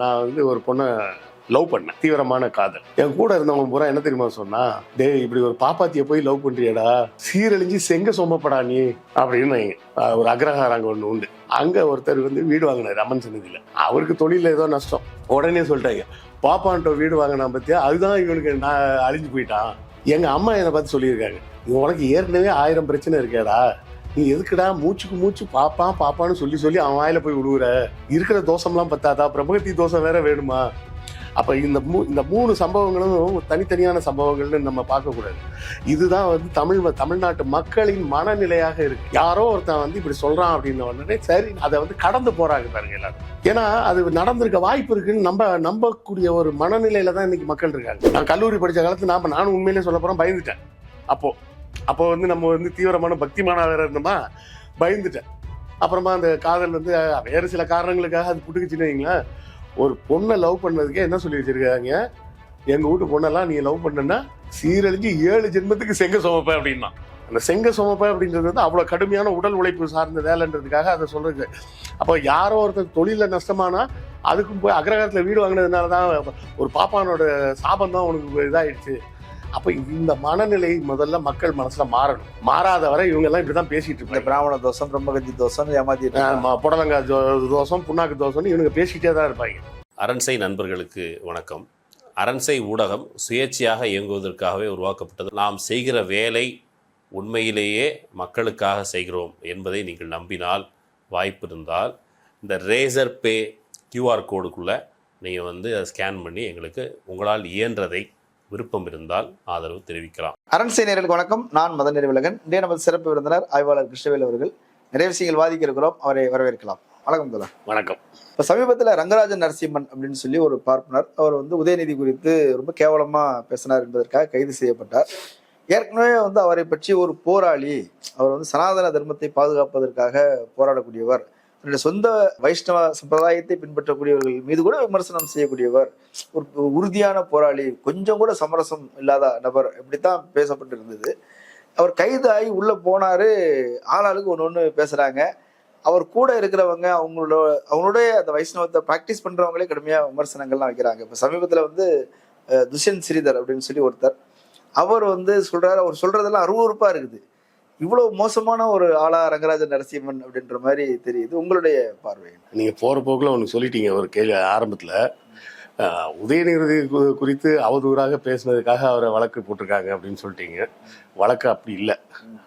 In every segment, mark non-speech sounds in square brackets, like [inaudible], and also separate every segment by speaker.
Speaker 1: நான் வந்து ஒரு பொண்ணை லவ் பண்ணேன் தீவிரமான காதல். என் கூட இருந்தவங்க பூரா என்ன தெரியுமா சொன்னா டேய் இப்படி ஒரு பாப்பாத்திய போய் லவ் பண்றியடா சீரழிஞ்சு செங்க சொம்மப்படா நீ அப்படின்னு ஒரு அக்ரஹாரம் அங்கே ஒன்று உண்டு. அங்கே ஒருத்தர் வந்து வீடு வாங்கினார் அம்மன் சன்னதியில அவருக்கு தொழில ஏதோ நஷ்டம். உடனே சொல்லிட்டாங்க பாப்பான்ட்ட வீடு வாங்கினா பத்தியா அதுதான் இவனுக்கு நான் அழிஞ்சு போயிட்டான். எங்க அம்மா என்னை பார்த்து சொல்லியிருக்காங்க "இவன் உனக்கு ஏற்கனவே ஆயிரம் பிரச்சனை இருக்கேடா நீ எதுக்குடா மூச்சுக்கு மூச்சு பாப்பான் பாப்பான்னு சொல்லி சொல்லி அவன் வாயில போய் விழுவுற இருக்கிற தோசம்லாம் பத்தாதா? பிரம்மகத்தி தோசை வேற வேணுமா? அப்ப இந்த மூ இந்த மூணு சம்பவங்களும் தனித்தனியான சம்பவங்கள்னு நம்ம பார்க்கக்கூடாது. இதுதான் வந்து தமிழ் தமிழ்நாட்டு மக்களின் மனநிலையாக இருக்கு. யாரோ ஒருத்தன் வந்து இப்படி சொல்றான் அப்படின்ன உடனே சரி அதை வந்து கடந்து போறாங்க பாருங்க எல்லாரும். ஏன்னா அது நடந்திருக்க வாய்ப்பு இருக்குன்னு நம்ம நம்பக்கூடிய ஒரு மனநிலையில தான் இன்னைக்கு மக்கள் இருக்காங்க. நான் கல்லூரி படித்த காலத்து நான் நானும் உண்மையிலே சொல்ல போறேன் பயந்துட்டேன். அப்போ அப்போ வந்து நம்ம வந்து தீவிரமான பக்திமான வேற இருந்தோமா? பயந்துட்டேன். அப்புறமா அந்த காதல் வந்து வேறு சில காரணங்களுக்காக அது புட்டுக்குச்சுன்னு வைங்களேன். ஒரு பொண்ணை லவ் பண்ணதுக்கே என்ன சொல்லி வச்சிருக்காங்க? எங்கள் வீட்டு பொண்ணெல்லாம் நீ லவ் பண்ணனா சீரழிஞ்சு ஏழு ஜென்மத்துக்கு செங்க சுமப்ப அப்படின்னா. அந்த செங்க சுமப்ப அப்படின்றது வந்து அவ்வளோ கடுமையான உடல் உழைப்பு சார்ந்த வேலைன்றதுக்காக அதை சொல்றது. அப்போ யாரோ ஒருத்தர் தொழிலில் நஷ்டமானா அதுக்கும் போய் அக்ரகாரத்தில் வீடு வாங்கினதுனால தான் ஒரு பாப்பானோட சாபம் தான் உனக்கு இதாயிடுச்சு. அப்ப இந்த மனநிலை முதல்ல மக்கள் மனசுல மாறணும். மாறாத வரை இவங்க எல்லாம் இப்படிதான் பேசிட்டு இருப்பாங்க.
Speaker 2: பிராமண தோஷம் பிரம்மகத்தி தோஷம் ஏமாத்திட்டு
Speaker 1: ஆமா, புடலங்காய் தோசம் புண்ணாக்கு தோசம்னு இவனுங்க பேசிட்டே தான் இருப்பாங்க.
Speaker 3: அரண்சை நண்பர்களுக்கு வணக்கம். அரண்சை ஊடகம் சுயேட்சையாக இயங்குவதற்காகவே உருவாக்கப்பட்டது. நாம் செய்கிற வேலை உண்மையிலேயே மக்களுக்காக செய்கிறோம் என்பதை நீங்கள் நம்பினால் வாய்ப்பு இருந்தால் இந்த ரேசர் பே கியூஆர் கோடுக்குள்ளே நீங்கள் வந்து அதை ஸ்கேன் பண்ணி எங்களுக்கு உங்களால் இயன்றதை விருப்பம் இருந்தால் ஆதரவு தெரிவிக்கலாம்.
Speaker 2: அரண்சை நேர்களுக்கு வணக்கம். நான் மதன் நிறைவிலகன். இன்றைய நமது சிறப்பு விருந்தினர் ஆய்வாளர் கிருஷ்ணவேல் அவர்கள். நிறைய விஷயங்கள் வாதிக்க இருக்கிறோம். அவரை வரவேற்கலாம். வணக்கம் தோழர்.
Speaker 1: வணக்கம்.
Speaker 2: இப்போ சமீபத்தில் ரங்கராஜன் நரசிம்மன் அப்படின்னு சொல்லி ஒரு பார்ப்பனர் அவர் வந்து உதயநிதி குறித்து ரொம்ப கேவலமா பேசினார் என்பதற்காக கைது செய்யப்பட்டார். ஏற்கனவே வந்து அவரை பற்றி ஒரு போராளி அவர் வந்து சனாதன தர்மத்தை பாதுகாப்பதற்காக போராடக்கூடியவர் தன்னுடைய சொந்த வைஷ்ணவ சம்பிரதாயத்தை பின்பற்றக்கூடியவர்கள் மீது கூட விமர்சனம் செய்யக்கூடியவர் ஒரு உறுதியான போராளி கொஞ்சம் கூட சமரசம் இல்லாத நபர் இப்படித்தான் பேசப்பட்டிருந்தது. அவர் கைதாகி உள்ள போனாரு ஆளாளுக்கு ஒன்று ஒன்று பேசுறாங்க. அவர் கூட இருக்கிறவங்க அவங்களோட அவங்களுடைய அந்த வைஷ்ணவத்தை ப்ராக்டிஸ் பண்றவங்களே கடுமையா விமர்சனங்கள்லாம் வைக்கிறாங்க. இப்போ சமீபத்தில் வந்து துஷ்யந்த் ஸ்ரீதர் அப்படின்னு சொல்லி ஒருத்தர் அவர் வந்து சொல்றாரு அவர் சொல்றதெல்லாம் அருவறுப்பா இருக்குது. இவ்வளவு மோசமான ஒரு ஆளா ரங்கராஜ நரசிம்மன் அப்படின்ற மாதிரி தெரியுது. உங்களுடைய பார்வை
Speaker 1: நீங்க போற போக்குல ஒன்று சொல்லிட்டீங்க ஒரு கேள்வி ஆரம்பத்துல. உதயநிதி குறித்து அவதூறாக பேசுனதுக்காக அவரை வழக்கு போட்டிருக்காங்க அப்படின்னு சொல்லிட்டீங்க. வழக்கு அப்படி இல்லை.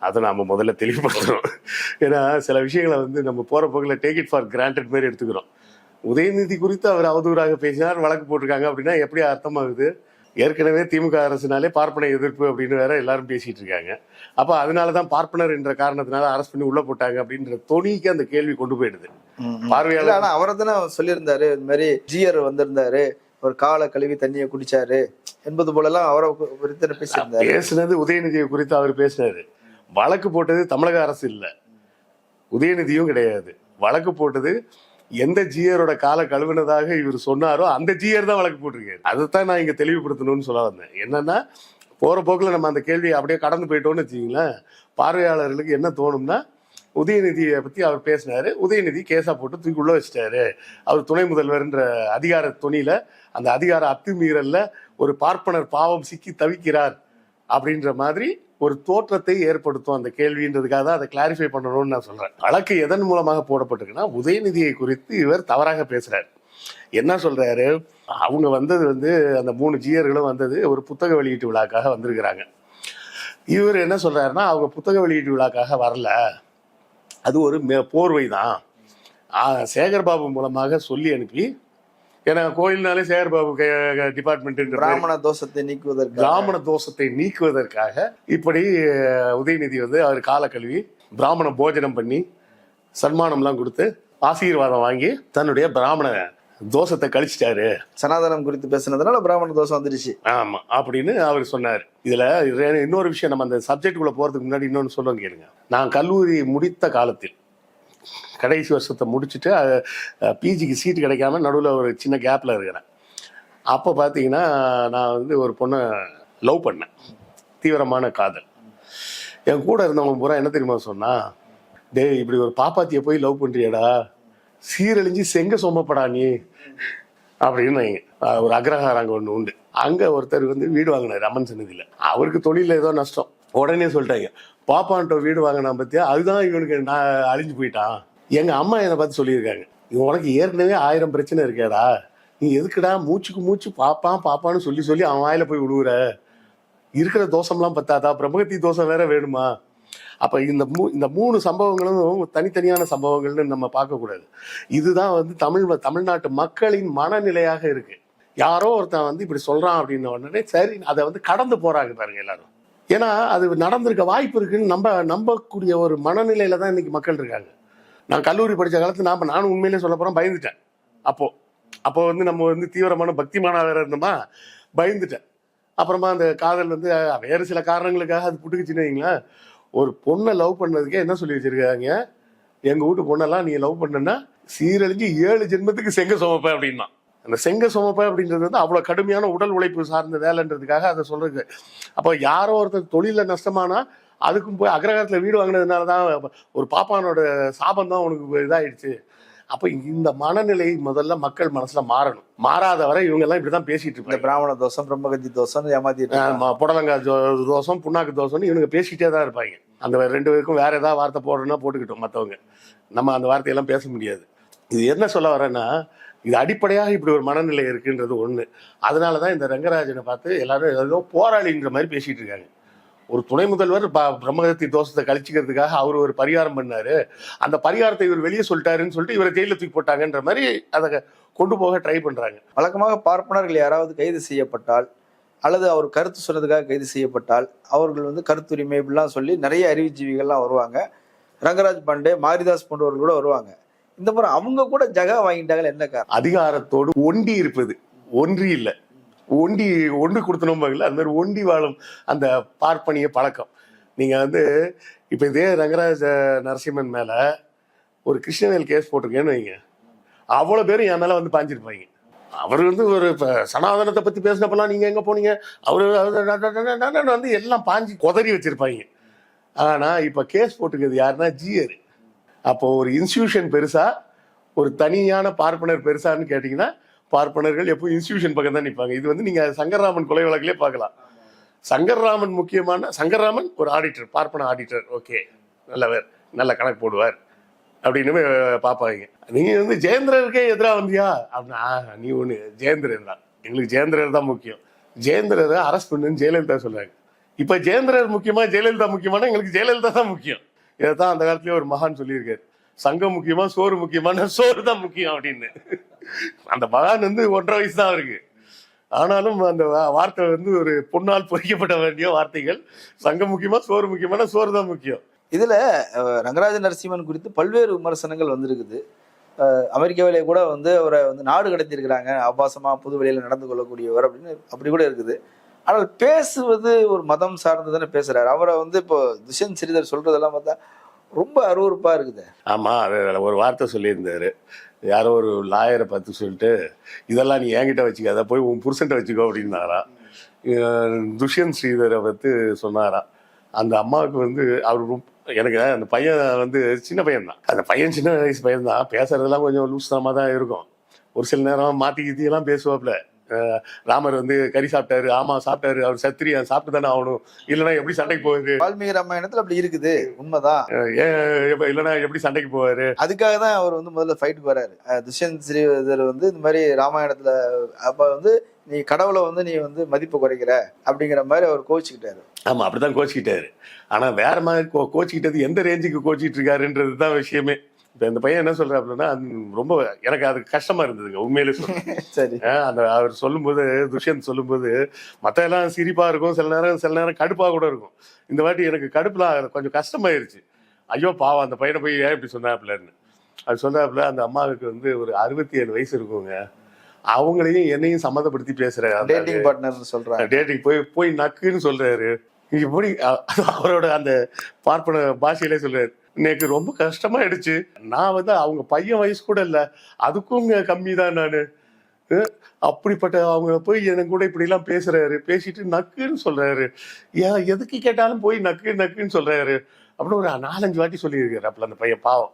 Speaker 1: அதை நாம முதல்ல தெளிவுபடுத்துறோம் ஏன்னா சில விஷயங்களை வந்து நம்ம போற போக்கில் டேக் இட் ஃபார் கிராண்டட் மாதிரி எடுத்துக்கிறோம். உதயநிதி குறித்து அவர் அவதூறாக பேசினார் வழக்கு போட்டிருக்காங்க அப்படின்னா எப்படி அர்த்தமாகுது? ஏற்கனவே திமுக அரசுனாலே பார்ப்பன எதிர்ப்பு அப்படின்னு வேற எல்லாரும் பேசிட்டு இருக்காங்க. அப்ப அதனாலதான் பார்ப்பனர் என்ற காரணத்தினால அரசு பண்ணி உள்ள போட்டாங்க அப்படின்ற தொனிக்கு அந்த கேள்வி கொண்டு போயிடுது. பார்வையாளர்
Speaker 2: ஆனா அவரை தானே சொல்லியிருந்தாரு. இந்த மாதிரி ஜியர் வந்திருந்தாரு. ஒரு காலை கழுவி தண்ணியை குடிச்சாரு என்பது போலலாம் அவரை குறித்து பேசியிருந்தாரு.
Speaker 1: பேசுனது உதயநிதியை குறித்து அவர் பேசினாரு. வழக்கு போட்டது தமிழக அரசு இல்ல. உதயநிதியும் கிடையாது. வழக்கு போட்டது எந்த ஜியரோட காலை கழுவினதாக இவர் சொன்னாரோ அந்த ஜியர் தான் வழக்கு போட்டிருக்காரு. அதைத்தான் நான் இங்கே தெளிவுபடுத்தணும்னு சொல்ல வந்தேன். என்னன்னா போகிற போக்கில் நம்ம அந்த கேள்வியை அப்படியே கடந்து போயிட்டோம்னு வச்சிங்களேன் பார்வையாளர்களுக்கு என்ன தோணும்னா உதயநிதியை பற்றி அவர் பேசினார். உதயநிதி கேஸாக போட்டு தூக்கி உள்ளே வச்சிட்டாரு. அவர் துணை முதல்வர்ன்ற அதிகார துணியில் அந்த அதிகார அத்துமீறலில் ஒரு பார்ப்பனர் பாவம் சிக்கி தவிக்கிறார் அப்படின்ற மாதிரி ஒரு தோற்றத்தை ஏற்படுத்தும் அந்த கேள்வின்றதுக்காக தான் அதை கிளாரிஃபை பண்ணணும்னு நான் சொல்றேன். வழக்கு எதன் மூலமாக போடப்பட்டிருக்குன்னா உதயநிதியை குறித்து இவர் தவறாக பேசுறாரு. என்ன சொல்றாரு? அவங்க வந்தது வந்து அந்த மூணு ஜீயர்களும் வந்தது ஒரு புத்தக வெளியீட்டு விழாக்காக வந்திருக்கிறாங்க. இவர் என்ன சொல்றாருன்னா அவங்க புத்தக வெளியீட்டு விழாக்காக வரல. அது ஒரு போர்வை தான் சேகர்பாபு மூலமாக சொல்லி அனுப்பி ஏன்னா கோயில்னாலே சேகர்பாபு டிபார்ட்மெண்ட்
Speaker 2: பிராமண தோஷத்தை நீக்குவதற்கு
Speaker 1: பிராமண தோஷத்தை நீக்குவதற்காக இப்படி உதயநிதி வந்து அவர் காலை கழுவி பிராமண போஜனம் பண்ணி சன்மானம்லாம் கொடுத்து ஆசீர்வாதம் வாங்கி தன்னுடைய பிராமண தோஷத்தை கழிச்சிட்டாரு.
Speaker 2: சனாதனம் குறித்து பேசுனதுனால பிராமண தோஷம் வந்துருச்சு.
Speaker 1: ஆமா அப்படின்னு அவர் சொன்னார். இதுல இது இன்னொரு விஷயம் நம்ம அந்த சப்ஜெக்ட் குள்ள போறதுக்கு முன்னாடி இன்னொன்னு சொல்லுவோம் கேளுங்க. நான் கல்லூரி முடித்த காலத்தில் கடைசி வருஷத்தை முடிச்சுட்டு பிஜிக்கு சீட் கிடைக்காம நடுவில் ஒரு சின்ன கேப்பில் இருக்கிறேன். அப்போ பார்த்தீங்கன்னா நான் வந்து ஒரு பொண்ணை லவ் பண்ணேன். தீவிரமான காதல். என் கூட இருந்தவங்க பூரா என்ன தெரியுமா சொன்னா டேய் இப்படி ஒரு பாப்பாத்தியை போய் லவ் பண்ணுறியடா சீரழிஞ்சு செங்க சொம்மப்படா நீ. அப்படின்னு ஒரு அக்ரஹாரம் அங்கே ஒன்று உண்டு. அங்கே ஒருத்தர் வந்து வீடு வாங்கினார் அம்மன் சன்னதியில் அவருக்கு தொழிலில் ஏதோ நஷ்டம். உடனே சொல்லிட்டாங்க பாப்பான்ட்ட வீடு வாங்கினா பத்தியா அதுதான் இவனுக்கு நான் அழிஞ்சு போயிட்டான். எங்கள் அம்மா என்னை பார்த்து சொல்லியிருக்காங்க. இவன் உனக்கு ஏற்கனவே ஆயிரம் பிரச்சனை இருக்கேடா. நீ எதுக்குடா மூச்சுக்கு மூச்சு பாப்பான் பாப்பான்னு சொல்லி சொல்லி அவன் வாயில போய் விடுவுற இருக்கிற தோஷம்லாம் பத்தாதா? பிரம்மகத்தி தோஷம் வேற வேணுமா? அப்ப இந்த மூ இந்த மூணு சம்பவங்களும் தனித்தனியான சம்பவங்கள்னு நம்ம பார்க்கக்கூடாது. இதுதான் வந்து தமிழ் தமிழ்நாட்டு மக்களின் மனநிலையாக இருக்கு. யாரோ ஒருத்தன் வந்து இப்படி சொல்றான் அப்படின்ன உடனே சரி அதை வந்து கடந்து போறாங்க பாருங்க எல்லாரும். ஏன்னா அது நடந்திருக்க வாய்ப்பு இருக்குன்னு நம்ப நம்பக்கூடிய ஒரு மனநிலையில தான் இன்னைக்கு மக்கள் இருக்காங்க. நான் கல்லூரி படித்த காலத்து நாம நானும் உண்மையிலே சொல்ல போறேன் பயந்துட்டேன். அப்போ அப்போ வந்து நம்ம வந்து தீவிரமான பக்தி வேற இருந்தோமா பயந்துட்டேன். அப்புறமா அந்த காதல் வந்து வேறு சில காரணங்களுக்காக அது புட்டுக்குச்சுன்னு வைங்களேன். ஒரு பொண்ணை லவ் பண்ணதுக்கே என்ன சொல்லி வச்சிருக்காங்க? எங்க வீட்டு பொண்ணெல்லாம் நீ லவ் பண்ணனா சீரழிஞ்சு ஏழு ஜென்மத்துக்கு செங்க சுமப்ப அப்படின்னா. அந்த செங்க சுமப்ப அப்படின்றது வந்து அவ்வளவு கடுமையான உடல் உழைப்பு சார்ந்த வேலைன்றதுக்காக அதை சொல்றது. அப்போ யாரோ ஒருத்தர் தொழில நஷ்டமானா அதுக்கும் போய் அக்ரகாரத்துல வீடு வாங்கினதுனால தான் ஒரு பாப்பானோட சாபம் தான் உனக்கு இதாயிடுச்சு. அப்போ இந்த மனநிலை முதல்ல மக்கள் மனசுல மாறணும். மாறாத வரை இவங்க எல்லாம் இப்படிதான் பேசிட்டு இருப்பாங்க.
Speaker 2: பிராமண தோஷம் பிரம்மகத்தி தோஷம் ஏமாத்திட்டு
Speaker 1: புடலங்காய் தோசம் புண்ணாக்கு தோசம்னு இவனுங்க பேசிட்டே தான் இருப்பாங்க. அந்த ரெண்டு பேருக்கும் வேற ஏதாவது வார்த்தை போடணும்னா போட்டுக்கிட்டோம் மற்றவங்க நம்ம அந்த வார்த்தையெல்லாம் பேச முடியாது. இது என்ன சொல்ல வரேன்னா இது அடிப்படையாக இப்படி ஒரு மனநிலை இருக்குன்றது ஒன்று அதனால தான் இந்த ரங்கராஜனை பார்த்து எல்லாரும் ஏதோ போராளின்ற மாதிரி பேசிகிட்டு இருக்காங்க. ஒரு துணை முதல்வர் ப- பிரம்மகத்தி தோஷத்தை கழிச்சிக்கிறதுக்காக அவர் ஒரு பரிகாரம் பண்ணாரு. அந்த பரிகாரத்தை இவர் வெளியே சொல்லிட்டாருன்னு சொல்லிட்டு இவரை ஜெயில தூக்கி போட்டாங்கன்ற மாதிரி அதை கொண்டு போக ட்ரை பண்றாங்க.
Speaker 2: வழக்கமாக பார்ப்பனர்கள் யாராவது கைது செய்யப்பட்டால் அல்லது அவர் கருத்து சொன்னதுக்காக கைது செய்யப்பட்டால் அவர்கள் வந்து கருத்துரிமை இப்படிலாம் சொல்லி நிறைய அறிவுஜீவிகள்லாம் வருவாங்க. ரங்கராஜ் பாண்டே மாரிதாஸ் போன்றவர்கள் கூட வருவாங்க. இந்த முறை அவங்க கூட ஜகா வாங்கிட்டாங்க என்ன காரணம்
Speaker 1: அதிகாரத்தோடு ஒண்டி இருப்பது ஒன்றி இல்லை ஒண்டி ஒன்று கொடுத்தனோம் அந்த மாதிரி ஒண்டி வாழும் அந்த பார்ப்பனிய பழக்கம் நீங்க வந்து இப்ப இதே ரங்கராஜ நரசிம்மன் மேல ஒரு கிருஷ்ணவேல் கேஸ் போட்டிருக்கேன்னு வைங்க அவ்வளவு பேரும் என் மேல வந்து பாஞ்சிருப்பாங்க அவர் வந்து ஒரு இப்போ சனாதனத்தை பத்தி பேசினப்பெல்லாம் நீங்க எங்க போனீங்க அவரு வந்து எல்லாம் பாஞ்சு கொதறி வச்சிருப்பாங்க ஆனா இப்ப கேஸ் போட்டுக்கிறது யாருன்னா ஜியர் அப்போ ஒரு இன்ஸ்டியூஷன் பெருசா ஒரு தனியான பார்ப்பனர் பெருசான்னு கேட்டீங்கன்னா பார்ப்பனர்கள் எப்போ இன்ஸ்டியூஷன் பக்கம் தான் நிற்பாங்க இது வந்து நீங்க சங்கர்ராமன் கொலை வழக்கிலே பார்க்கலாம். சங்கர்ராமன் முக்கியமான சங்கர்ராமன் ஒரு ஆடிட்டர் பார்ப்பன ஆடிட்டர் ஓகே. நல்லவர். நல்ல கணக்கு போடுவார். அப்படின்னு பார்ப்பாங்க. நீங்க வந்து ஜெயந்திரருக்கே எதிராக வந்தியா? அப்படின்னா நீ ஒண்ணு ஜெயந்திரன் தான். எங்களுக்கு ஜெயந்திரர் தான் முக்கியம். ஜெயந்திரரை அரெஸ்ட் பண்ணுன்னு ஜெயலலிதா சொல்றாங்க. இப்ப ஜெயந்திரர் முக்கியமா ஜெயலலிதா முக்கியமான எங்களுக்கு ஜெயலலிதா தான் முக்கியம். இதைத்தான் அந்த காலத்துலயே ஒரு மகான் சொல்லியிருக்காரு. சங்கம் முக்கியமா சோறு முக்கியமான சோறு தான் முக்கியம் அப்படின்னு. அந்த மகான் வந்து ஒன்றரை வயசு தான் இருக்கு ஆனாலும் அந்த வார்த்தை வந்து ஒரு பொன்னால் பொறிக்கப்பட வேண்டிய வார்த்தைகள். சங்கம் முக்கியமா சோறு முக்கியமான சோறு தான் முக்கியம்.
Speaker 2: இதுல ரங்கராஜ நரசிம்மன் குறித்து பல்வேறு விமர்சனங்கள் வந்திருக்குது. அமெரிக்காவிலேயே அமெரிக்காவிலே கூட வந்து அவரை வந்து நாடு கடத்தியிருக்கிறாங்க. ஆபாசமாக புது வழியில் நடந்து கொள்ளக்கூடியவர் அப்படின்னு அப்படி கூட இருக்குது. ஆனால் பேசுவது ஒரு மதம் சார்ந்து தானே பேசுறாரு. அவரை வந்து இப்போ துஷன் சிறிதர் சொல்றதெல்லாம் பார்த்தா ரொம்ப அருவறுப்பா இருக்குது.
Speaker 1: ஆமா ஒரு வார்த்தை சொல்லியிருந்தாரு. யாரோ ஒரு லாயரை பார்த்து சொல்லிட்டு இதெல்லாம் நீ என்கிட்ட வச்சுக்காத போய் உன் புருஷன்ட்ட வச்சுக்கோ அப்படின்னாரா. துஷ்யந்த் ஸ்ரீதரை பார்த்து சொன்னாரா அந்த அம்மாவுக்கு வந்து அவர் எனக்கு அந்த பையன் வந்து சின்ன பையன் தான். அந்த பையன் சின்ன வயசு பையன் தான். பேசுறதெல்லாம் கொஞ்சம் லூஸ்தனமாக தான் இருக்கும். ஒரு சில நேரம் மாற்றி கீத்தி எல்லாம் பேசுவாப்ல ராமர் வந்து கறி சாப்பிட்டாரு ஆமா சாப்பிட்டாரு. அவர் சத்திரியன் சாப்பிட்டு தானே ஆகணும். இல்லைன்னா எப்படி சண்டைக்கு போகுது?
Speaker 2: வால்மீகி ராமாயணத்துல அப்படி இருக்குது. உண்மைதான்.
Speaker 1: இல்லைன்னா எப்படி சண்டைக்கு போவாரு?
Speaker 2: அதுக்காக தான் அவர் வந்து முதல்ல ஃபைட்டுக்கு வராரு. துஷ்யந்த் ஸ்ரீதர் வந்து இந்த மாதிரி ராமாயணத்துல அப்ப வந்து நீ கடவுளை வந்து நீ வந்து மதிப்பு குறைக்கிற அப்படிங்கிற மாதிரி அவர் கோச்சிக்கிட்டாரு
Speaker 1: ஆமா அப்படிதான் கோச்சிக்கிட்டாரு ஆனா வேற மாதிரி கோ கோச்சிக்கிட்டது எந்த ரேஞ்சுக்கு கோச்சிட்டு இருக்காருன்றது தான் விஷயமே. இப்ப இந்த பையன் என்ன சொல்ற அப்படின்னா ரொம்ப எனக்கு அது கஷ்டமா இருந்ததுங்க உண்மையிலே [laughs]
Speaker 2: சரி.
Speaker 1: அந்த அவர் சொல்லும்போது துஷ்யந்த் சொல்லும்போது மத்த எல்லாம் சிரிப்பா இருக்கும் சில நேரம் சில நேரம் கடுப்பா கூட இருக்கும். இந்த வாட்டி எனக்கு கடுப்புலாம் கொஞ்சம் கஷ்டமாயிருச்சு. ஐயோ பாவம் அந்த பையனை போய் ஏன் இப்படி சொன்னாப்லன்னு அது சொன்னாப்புல அந்த அம்மாவுக்கு வந்து ஒரு அறுபத்தி ஏழு வயசு இருக்குங்க. அவங்களையும் என்னையும் சம்மந்தப்படுத்தி பேசுறாரு.
Speaker 2: டேட்டிங் பார்ட்னர் சொல்றாங்க.
Speaker 1: டேட்டிங் போய் போய் நக்குன்னு சொல்றாரு. இப்படி அவரோட அந்த பார்ப்பன பாஷையிலே சொல்றாரு. எனக்கு ரொம்ப கஷ்டமாயிடுச்சு. நான் வந்து அவங்க பையன் வயசு கூட இல்ல. அதுக்கும் கம்மி தான் நானு அப்படிப்பட்ட அவங்க போய் எனக்கு கூட இப்படி எல்லாம் பேசுறாரு. பேசிட்டு நக்குன்னு சொல்றாரு. ஏன் எதுக்கு கேட்டாலும் போய் நக்கு நக்குன்னு சொல்றாரு. அப்படின்னு ஒரு நாலஞ்சு வாட்டி சொல்லியிருக்காரு அப்பல அந்த பையன் பாவம்.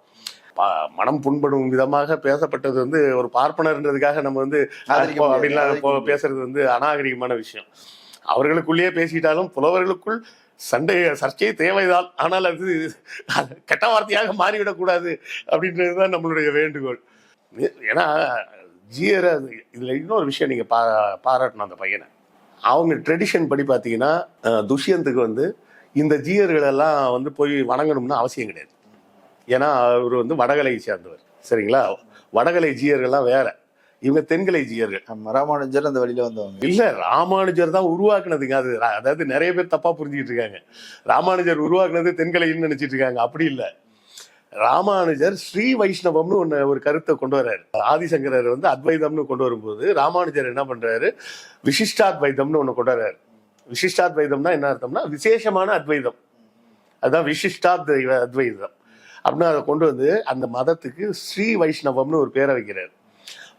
Speaker 1: மனம் புண்படும் விதமாக பேசப்பட்டது வந்து ஒரு பார்ப்பனர்ன்றதுக்காக நம்ம வந்து அப்படின்லாம். பேசுறது வந்து அநாகரிகமான விஷயம். அவர்களுக்குள்ளேயே பேசிட்டாலும் புலவர்களுக்குள் சண்டை சர்ச்சை தேவைதான். ஆனால் அது கெட்ட வார்த்தையாக மாறிவிடக்கூடாது அப்படின்றது தான் நம்மளுடைய வேண்டுகோள். ஏன்னா ஜியர் இதுல இன்னொரு விஷயம் நீங்க பா பாராட்டணும் அந்த பையனை. அவங்க ட்ரெடிஷன் படி பார்த்தீங்கன்னா துஷ்யந்துக்கு வந்து இந்த ஜீயர்கள் எல்லாம் வந்து போய் வணங்கணும்னு அவசியம் கிடையாது. ஏன்னா அவர் வந்து வடகலை சேர்ந்தவர். சரிங்களா? வடகலை ஜீயர்கள்லாம் வேற. இவங்க தென்கலை ஜீயர்கள்.
Speaker 2: ஆமா, ராமானுஜர் அந்த வழியில வந்தவங்க.
Speaker 1: இல்ல ராமானுஜர் தான் உருவாக்குனதுங்க. அது அதாவது நிறைய பேர் தப்பா புரிஞ்சுக்கிட்டு இருக்காங்க. ராமானுஜர் உருவாக்குனது தென்கலைன்னு நினைச்சிட்டு இருக்காங்க. அப்படி இல்ல. ராமானுஜர் ஸ்ரீ வைஷ்ணவம்னு ஒண்ணு ஒரு கருத்தை கொண்டு வர்றாரு. ஆதிசங்கரர் வந்து அத்வைதம்னு கொண்டு வரும்போது ராமானுஜர் என்ன பண்றாரு? விசிஷ்டாத்வைதம்னு ஒண்ணு கொண்டு வர்றாரு. விசிஷ்டாத்வைதம்னா என்ன அர்த்தம்னா விசேஷமான அத்வைதம். அதுதான் விசிஷ்டாத்வைத அத்வைதம். அப்படின்னு அதை கொண்டு வந்து அந்த மதத்துக்கு ஸ்ரீ வைஷ்ணவம்னு ஒரு பேரை வைக்கிறார்.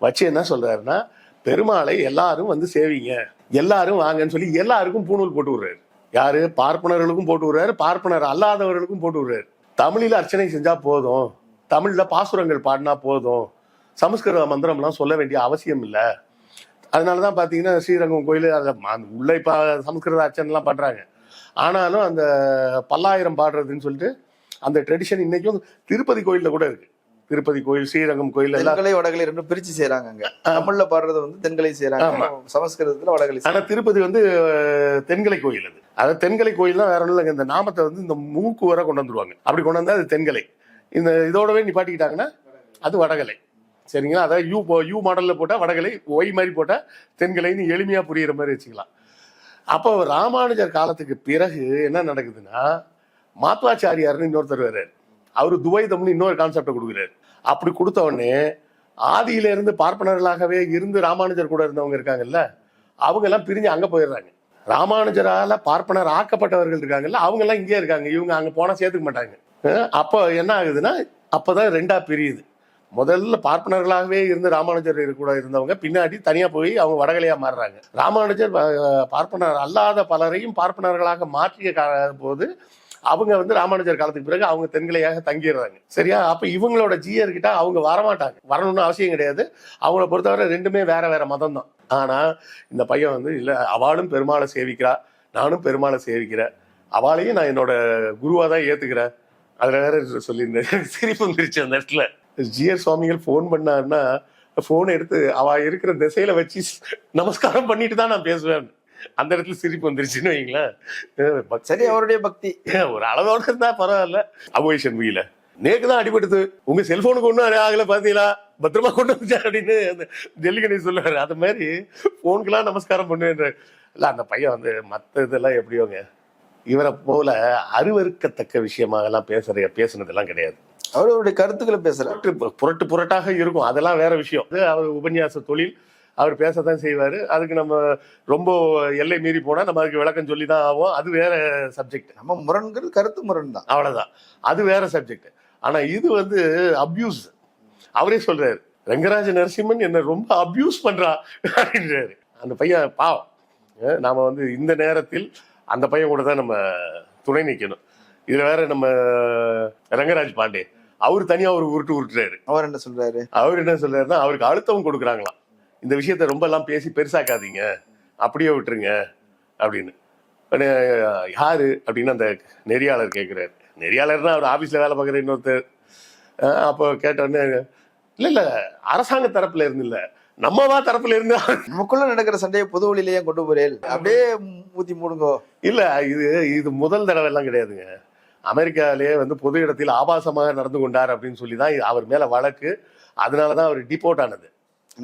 Speaker 1: வச்சு என்ன சொல்றாருன்னா பெருமாளை எல்லாரும் வந்து சேவிங்க. எல்லாரும் வாங்கன்னு சொல்லி எல்லாருக்கும் பூணூல் போட்டு விடுறாரு. யாரு? பார்ப்பனர்களுக்கும் போட்டு விடுறாரு. பார்ப்பனர் அல்லாதவர்களுக்கும் போட்டு விடுறாரு. தமிழில் அர்ச்சனை செஞ்சா போதும். தமிழ்ல பாசுரங்கள் பாடினா போதும். சமஸ்கிருத மந்திரம்லாம் சொல்ல வேண்டிய அவசியம் இல்லை. அதனாலதான் பாத்தீங்கன்னா ஸ்ரீரங்கம் கோயில் உள்ள இப்ப சமஸ்கிருத அர்ச்சனைலாம் பண்றாங்க. ஆனாலும் அந்த பல்லாயிரம் பாடுறதுன்னு சொல்லிட்டு அந்த ட்ரெடிஷன் இன்னைக்கும் திருப்பதி கோயில்ல கூட இருக்கு. திருப்பதி கோயில் ஸ்ரீரங்கம் கோயில்
Speaker 2: தென்கலை வடகலை ரெண்டும் பிரிச்சு செய்யறாங்க அங்க. தமிழ்ல பாடுறது வந்து தென்கலை செய்யறாங்க சமஸ்கிருதத்துல வடகலை
Speaker 1: ஆனா திருப்பதி வந்து தென்கலை கோயில் அது. அதாவது தென்கலை கோயில் தான் வேற ஒன்றும் இந்த நாமத்தை வந்து இந்த மூக்கு வர கொண்டு வந்துருவாங்க. அப்படி கொண்டு வந்தா அது தென்கலை. இந்த இதோடவே நிப்பாட்டிக்கிட்டாங்கன்னா அது வடகலை. சரிங்களா? அதாவது யூ யூ மாடல்ல போட்டா வடகலை ஒய் மாதிரி போட்டா தென்கலைன்னு எளிமையா புரியுற மாதிரி வச்சுக்கலாம். அப்போ ராமானுஜர் காலத்துக்கு பிறகு என்ன நடக்குதுன்னா மாத்வாச்சாரியார்னு இன்னொருத்தர் வர்றாரு. அவரு துவைதம்னு இன்னொரு கான்செப்டை கொடுக்குறாரு. அப்படி கொடுத்த உடனே ஆதியில இருந்து பார்ப்பனர்களாகவே இருந்து ராமானுஜர் கூட இருந்தவங்க இருக்காங்கல்ல அவங்க எல்லாம் பிரிஞ்சு அங்க போயிடுறாங்க. ராமானுஜரால பார்ப்பனர் ஆக்கப்பட்டவர்கள் இருக்காங்கல்ல அவங்க எல்லாம் இங்கே இருக்காங்க. இவங்க அங்க போனா சேர்த்துக்க மாட்டாங்க. அப்போ என்ன ஆகுதுன்னா அப்பதான் ரெண்டா பிரியுது. முதல்ல பார்ப்பனர்களாகவே இருந்து ராமானுஜர் கூட இருந்தவங்க பின்னாடி தனியா போய் அவங்க வடகலையா மாறுறாங்க. ராமானுஜர் பார்ப்பனர் அல்லாத பலரையும் பார்ப்பனர்களாக மாற்றிய போது அவங்க வந்து ராமானுஜர் காலத்துக்கு பிறகு அவங்க தென்கலையாக தங்கிடுறாங்க. சரியா? அப்ப இவங்களோட ஜீயர் கிட்ட அவங்க வரமாட்டாங்க. வரணும்னு அவசியம் கிடையாது. அவங்கள பொறுத்தவரை ரெண்டுமே வேற வேற மதம் தான் ஆனா இந்த பையன் வந்து இல்ல அவளும் பெருமாளை சேவிக்கிறா. நானும் பெருமாளை சேவிக்கிறேன். அவளையும் நான் என்னோட குருவா தான் ஏத்துக்கிறேன். அதுல வேற சொல்லியிருந்தேன் சிரிப்பு வந்துருச்சு அந்த இடத்துல. ஜிஆர் சுவாமிகள் ஃபோன் பண்ணாருன்னா ஃபோன் எடுத்து அவ இருக்கிற திசையில வச்சு நமஸ்காரம் பண்ணிட்டு தான் நான் பேசுவேன். அந்த இடத்துல சிரிப்பு வந்துருச்சுன்னு வைங்களேன்.
Speaker 2: சரி அவருடைய பக்தி.
Speaker 1: ஒரு அளவோட இருந்தா பரவாயில்ல. அபோஷன் வீல நேக்கு தான் அடிபடுது உங்க செல்போனுக்கு ஒன்றும் ஆகல பாத்தீங்களா? பத்திரமா கொண்டு வந்து அப்படின்னு அந்த டெல்லி கணேஷ் சொல்லுவாரு. அது மாதிரி போனுக்கெல்லாம் நமஸ்காரம் பண்ணுவேன் இல்ல அந்த பையன் வந்து மத்த இதெல்லாம் எப்படியோங்க? இவரை போல அருவருக்கத்தக்க விஷயமாக எல்லாம் பேசுற பேசுனதெல்லாம் கிடையாது.
Speaker 2: அவர் அவருடைய கருத்துக்களை பேசுறாரு.
Speaker 1: புரட்டு புரட்டு புரட்டாக இருக்கும். அதெல்லாம் வேற விஷயம். அவர் உபன்யாச தொழில். அவர் பேசத்தான் செய்வாரு. அதுக்கு நம்ம ரொம்ப எல்லை மீறி போனா நம்ம அதுக்கு விளக்கம் சொல்லி தான் ஆகும் அது வேற சப்ஜெக்ட்
Speaker 2: நம்ம முரண்கள் கருத்து முரண் தான்
Speaker 1: அவ்வளவுதான். அது வேற சப்ஜெக்ட் ஆனா இது வந்து அபியூஸ் அவரே சொல்றாரு ரங்கராஜ நரசிம்மன் என்ன ரொம்ப அபியூஸ் பண்றா அப்படின்றாரு. அந்த பையன் பாவம். நாம வந்து இந்த நேரத்தில் அந்த பையன் கூட தான் நம்ம துணை நிக்கணும். இதுல வேற நம்ம ரங்கராஜ் பாண்டே அவர் தனியா ஒரு உருட்டு உருட்டுறாரு.
Speaker 2: அவர் என்ன சொல்றாரு?
Speaker 1: அவர் என்ன சொல்றாருன்னா அவருக்கு அழுத்தம் கொடுக்குறாங்களாம். இந்த விஷயத்த ரொம்ப எல்லாம் பேசி பெருசாக்காதீங்க. அப்படியே விட்டுருங்க. அப்படின்னு. யாரு? அப்படின்னு அந்த நெறியாளர் கேட்கிறாரு நெறியாளர்னா அவர் ஆபீஸ்ல வேலை பார்க்குற இன்னொருத்தர். அப்போ கேட்டோடனே இல்ல இல்ல அரசாங்க தரப்புல இருந்து இல்ல. நம்மவா தரப்புல இருந்து.
Speaker 2: நமக்குள்ள நடக்கிற சண்டையை பொது வழியிலேயே கொண்டு போறேன் அப்படியே ஊத்தி மூடுங்கோ.
Speaker 1: இல்ல இது இது முதல் தடவை எல்லாம் கிடையாதுங்க. அமெரிக்காவிலேயே வந்து பொது இடத்தில் ஆபாசமாக நடந்து கொண்டார் அப்படின்னு சொல்லி தான் அவர் மேல வழக்கு. அதனாலதான் அவர் டிபோர்ட் ஆனது.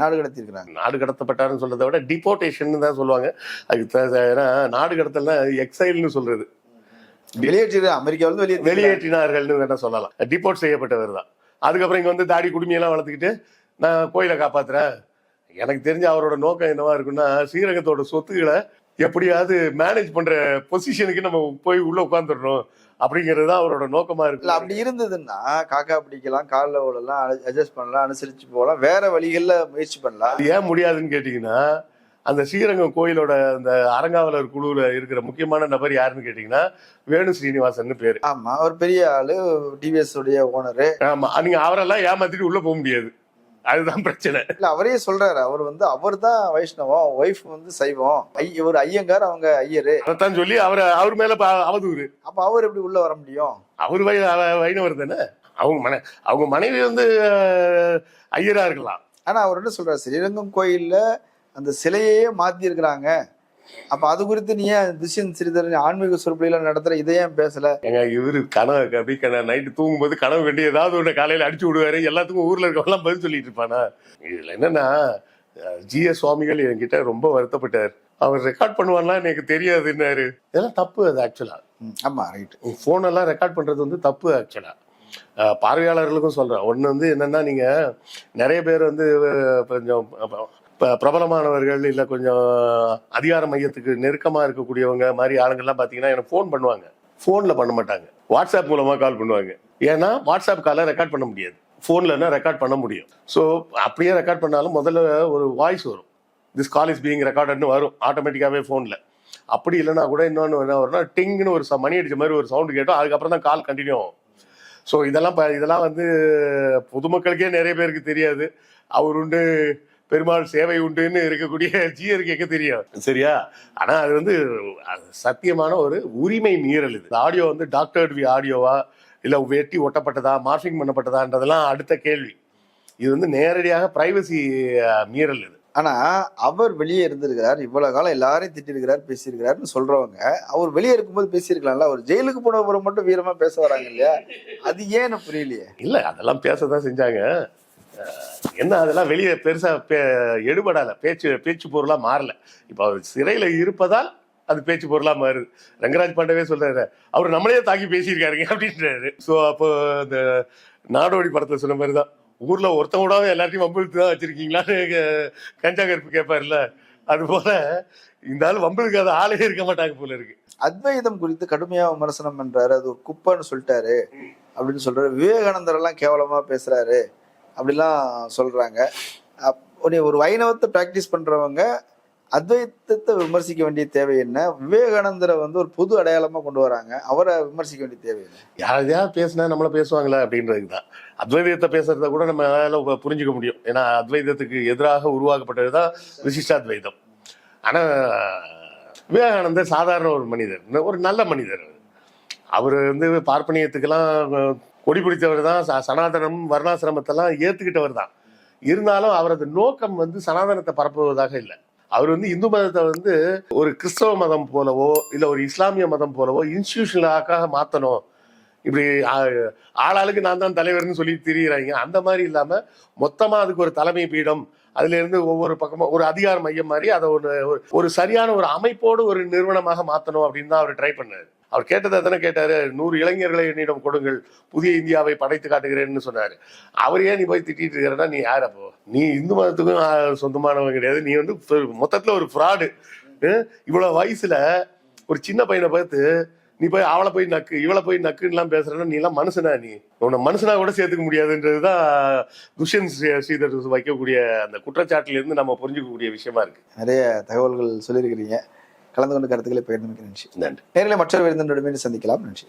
Speaker 2: நாடு கடத்திருக்கிறாங்க
Speaker 1: நாடு கடத்தப்பட்டாருன்னு சொல்றதை விட டிபோர்டேஷன் தான் சொல்லுவாங்க. அதுக்கு ஏன்னா நாடு கடத்தல்னா எக்ஸைல்னு சொல்றது.
Speaker 2: வெளியேற்றி அமெரிக்காவில இருந்து வெளியே
Speaker 1: வெளியேற்றினார்கள்னு வேணா சொல்லலாம். டிபோர்ட் செய்யப்பட்டவர் தான். அதுக்கப்புறம் இங்க வந்து தாடி குடுமையெல்லாம் வளர்த்துக்கிட்டு நான் கோயிலை காப்பாத்துறேன். எனக்கு தெரிஞ்ச அவரோட நோக்கம் என்னவா இருக்குன்னா ஸ்ரீரங்கத்தோட சொத்துக்களை எப்படியாவது மேனேஜ் பண்ற பொசிஷனுக்கு நம்ம போய் உள்ள உட்காந்துடணும் அப்படிங்கிறது தான் அவரோட நோக்கமா இருக்கு.
Speaker 2: அப்படி இருந்ததுன்னா காக்கா பிடிக்கலாம் காலில் விடலாம் அட்ஜஸ்ட் பண்ணலாம் அனுசரிச்சு போகலாம் வேற வழிகள்ல முயற்சி பண்ணலாம்.
Speaker 1: ஏன் முடியாதுன்னு கேட்டீங்கன்னா அந்த ஸ்ரீரங்கம் கோயிலோட அந்த அறங்காவலர் குழுவில் இருக்கிற முக்கியமான நபர் யாருன்னு கேட்டிங்கன்னா வேணு ஸ்ரீனிவாசன் பேரு.
Speaker 2: ஆமா அவர் பெரிய ஆளு டிவிஎஸ் உடைய ஓனரு
Speaker 1: ஆமா நீங்க அவரெல்லாம் ஏமாத்திட்டு உள்ள போக முடியாது. அதுதான் பிரச்சனை.
Speaker 2: இல்ல அவரே சொல்றாரு. அவர் வந்து அவர் தான் வைஷ்ணவம் ஒய்ஃப் வந்து சைவம். இவர் ஐயங்கார் அவங்க ஐயரு.
Speaker 1: அதைத்தான் சொல்லி அவர் அவர் மேல ப- அவதூறு.
Speaker 2: அப்ப அவர் எப்படி உள்ள வர முடியும்?
Speaker 1: அவர் வை வைணவர் தானே? அவங்க மன அவங்க மனைவி வந்து அஹ், ஐயரா இருக்கலாம்.
Speaker 2: ஆனா அவர் என்ன சொல்றாரு? ஸ்ரீரங்கம் கோயில்ல அந்த சிலையே மாத்தி இருக்கிறாங்க அப்ப அது குறித்து நீ ஏன் துஷ்யந்த் ஸ்ரீதரன் ஆன்மீக சொற்பொழில நடத்துற? இதை ஏன் பேசல?
Speaker 1: ஏங்க இவரு கனவு அப்படி கன நைட்டு தூங்கும்போது கனவு கண்டி ஏதாவது ஒன்று காலையில அடிச்சு விடுவாரு. எல்லாத்துக்கும் ஊர்ல இருக்கவங்கலாம் பதில் சொல்லிட்டு இருப்பானா? இதுல என்னன்னா ஜி எஸ் சுவாமிகள் என்கிட்ட ரொம்ப வருத்தப்பட்டார். அவர் ரெக்கார்ட் பண்ணுவார்லாம் எனக்கு தெரியாதுன்னாரு இதெல்லாம் தப்பு அது ஆக்சுவலா
Speaker 2: ஆமா ரைட்
Speaker 1: ஃபோன் எல்லாம் ரெக்கார்ட் பண்றது வந்து தப்பு ஆக்சுவலா பார்வையாளர்களுக்கும் சொல்றேன். ஒன்று வந்து என்னன்னா நீங்க நிறைய பேர் வந்து கொஞ்சம் இப்போ பிரபலமானவர்கள் இல்லை கொஞ்சம் அதிகார மையத்துக்கு நெருக்கமாக இருக்கக்கூடியவங்க மாதிரி ஆளுங்கள்லாம் பார்த்தீங்கன்னா எனக்கு ஃபோன் பண்ணுவாங்க. ஃபோனில் பண்ண மாட்டாங்க. வாட்ஸ்அப் மூலமாக கால் பண்ணுவாங்க. ஏன்னா வாட்ஸ்அப் காலை ரெக்கார்ட் பண்ண முடியாது. ஃபோன்லன்னா ரெக்கார்ட் பண்ண முடியும்? ஸோ அப்படியே ரெக்கார்ட் பண்ணாலும் முதல்ல ஒரு வாய்ஸ் வரும். திஸ் கால் இஸ் பீங் ரெக்கார்டட்னு வரும் ஆட்டோமேட்டிக்காகவே ஃபோனில் அப்படி இல்லைன்னா கூட இன்னொன்று என்ன வரும்னா டிங்னு ஒரு ச- மணி அடிச்ச மாதிரி ஒரு சவுண்டு கேட்டோம். அதுக்கப்புறம் தான் கால் கண்டினியூ ஆகும். ஸோ இதெல்லாம் ப- இதெல்லாம் வந்து பொதுமக்களுக்கே நிறைய பேருக்கு தெரியாது. அவர் உண்டு பெருமாள் சேவை உண்டுன்னு இருக்கக்கூடிய ஜியர் கேட்க தெரியும். சரியா? ஆனா அது வந்து சத்தியமான ஒரு உரிமை மீறல் இது. ஆடியோ வந்து டாக்டர் வி ஆடியோவா? இல்ல வெட்டி ஒட்டப்பட்டதா? மார்பிங் பண்ணப்பட்டதான்றதெல்லாம் அடுத்த கேள்வி. இது வந்து நேரடியாக பிரைவசி மீறல் இது.
Speaker 2: ஆனா அவர் வெளியே இருந்திருக்கிறார். இவ்வளவு காலம் எல்லாரையும் திட்டிருக்கிறார் பேசியிருக்கிறாருன்னு சொல்றவங்க அவர் வெளியே இருக்கும்போது பேசியிருக்கலாம்ல? அவர் ஜெயிலுக்கு போனவரை மட்டும் வீரமா பேச வராங்க இல்லையா? அது ஏன்னு புரியலையே?
Speaker 1: இல்ல அதெல்லாம் பேசதான் செஞ்சாங்க. என்ன அதெல்லாம் வெளியே பெருசா பே- பேச்சு பேச்சு பொருளா மாறல. இப்ப அவர் சிறையில இருப்பதால் அது பேச்சு பொருளா மாறுது. ரங்கராஜ் பாண்டவே சொல்றாரு அவர் நம்மளே தாக்கி பேசியிருக்காருங்க அப்படின்றாரு. ஸோ அப்போ இந்த நாடோடி படத்துல சொன்ன மாதிரி தான் ஊர்ல ஒருத்தன் கூட எல்லாத்தையும் வம்பிழுத்து தான் வச்சிருக்கீங்களான்னு கஞ்சா கருப்பு கேட்பாருல்ல அது போல இந்த ஆள் வம்பிழுக்காத ஆளே இருக்க மாட்டாங்க போல இருக்கு.
Speaker 2: அத்வைதம் குறித்து கடுமையா விமர்சனம் பண்றாரு. அது ஒரு குப்பைன்னு சொல்லிட்டாரு. அப்படின்னு சொல்றாரு. விவேகானந்தர் எல்லாம் கேவலமா பேசுறாரு. அப்படிலாம் சொல்றாங்க. அப்ப ஒரு வைணவத்தை ப்ராக்டிஸ் பண்றவங்க அத்வைத்தத்தை விமர்சிக்க வேண்டிய தேவை என்ன? விவேகானந்தரை வந்து ஒரு புது அடையாளமா கொண்டு வராங்க. அவரை விமர்சிக்க வேண்டிய தேவை என்ன?
Speaker 1: யாரையாவது பேசினா நம்மள பேசுவாங்களா அப்படின்றது தான். அத்வைதத்தை பேசுறத கூட நம்ம புரிஞ்சுக்க முடியும். ஏன்னா அத்வைதத்துக்கு எதிராக உருவாக்கப்பட்டது தான் விசிஷ்டாத்வைதம். ஆனால் விவேகானந்தர் சாதாரண ஒரு மனிதர். ஒரு நல்ல மனிதர் அவர் வந்து பார்ப்பனியத்துக்கெல்லாம் கொடி பிடித்தவர் தான் ச- சனாதனம் வர்ணாசிரமத்தெல்லாம் ஏத்துக்கிட்டவர் தான். இருந்தாலும் அவரது நோக்கம் வந்து சனாதனத்தை பரப்புவதாக இல்லை. அவர் வந்து இந்து மதத்தை வந்து ஒரு கிறிஸ்தவ மதம் போலவோ இல்லை ஒரு இஸ்லாமிய மதம் போலவோ இன்ஸ்டிடியூஷனாக மாற்றணும் இப்படி ஆளாளுக்கு நான் தான் தலைவர்னு சொல்லி திரியிறாங்க. அந்த மாதிரி இல்லாம மொத்தமா அதுக்கு ஒரு தலைமை பீடம் அதுல இருந்து ஒவ்வொரு பக்கமும் ஒரு அதிகார மையம் மாதிரி அதை ஒரு ஒரு- ஒரு சரியான ஒரு அமைப்போடு ஒரு நிறுவனமாக மாற்றணும் அப்படின்னு தான் அவர் ட்ரை பண்ணாரு. அவர் கேட்டதை தானே கேட்டாரு. நூறு இளைஞர்களை என்னிடம் கொடுங்கள். புதிய இந்தியாவை படைத்து காட்டுகிறேன்னு சொன்னாரு. அவர் ஏன் நீ போய் திட்டிட்டு இருக்கிறனா நீ யார் அப்போ? நீ இந்து மதத்துக்கும் சொந்தமானவன் கிடையாது. நீ வந்து மொத்தத்தில் மொத்தத்துல ஒரு ஃப்ராடு இவ்வளவு வயசுல ஒரு சின்ன பையனை பார்த்து நீ போய் அவளை போய் நக்கு இவளை போய் நக்குன்னுலாம் பேசுறேன்னா நீ எல்லாம் மனுஷனா நீ? உன்னை மனுஷனா கூட சேர்த்துக்க முடியாதுன்றதுதான் துஷ்யந்த் ஸ்ரீதர் வைக்கக்கூடிய அந்த குற்றச்சாட்டுல இருந்து நம்ம புரிஞ்சுக்கக்கூடிய விஷயமா இருக்கு.
Speaker 2: நிறைய தகவல்கள் சொல்லியிருக்கிறீங்க. கலந்து கொண்டு கருத்துக்களை பகிர்ந்து
Speaker 1: நன்றி.
Speaker 2: நேரில் மற்றொரு விருந்தினருடன் சந்திக்கலாம். நன்றி.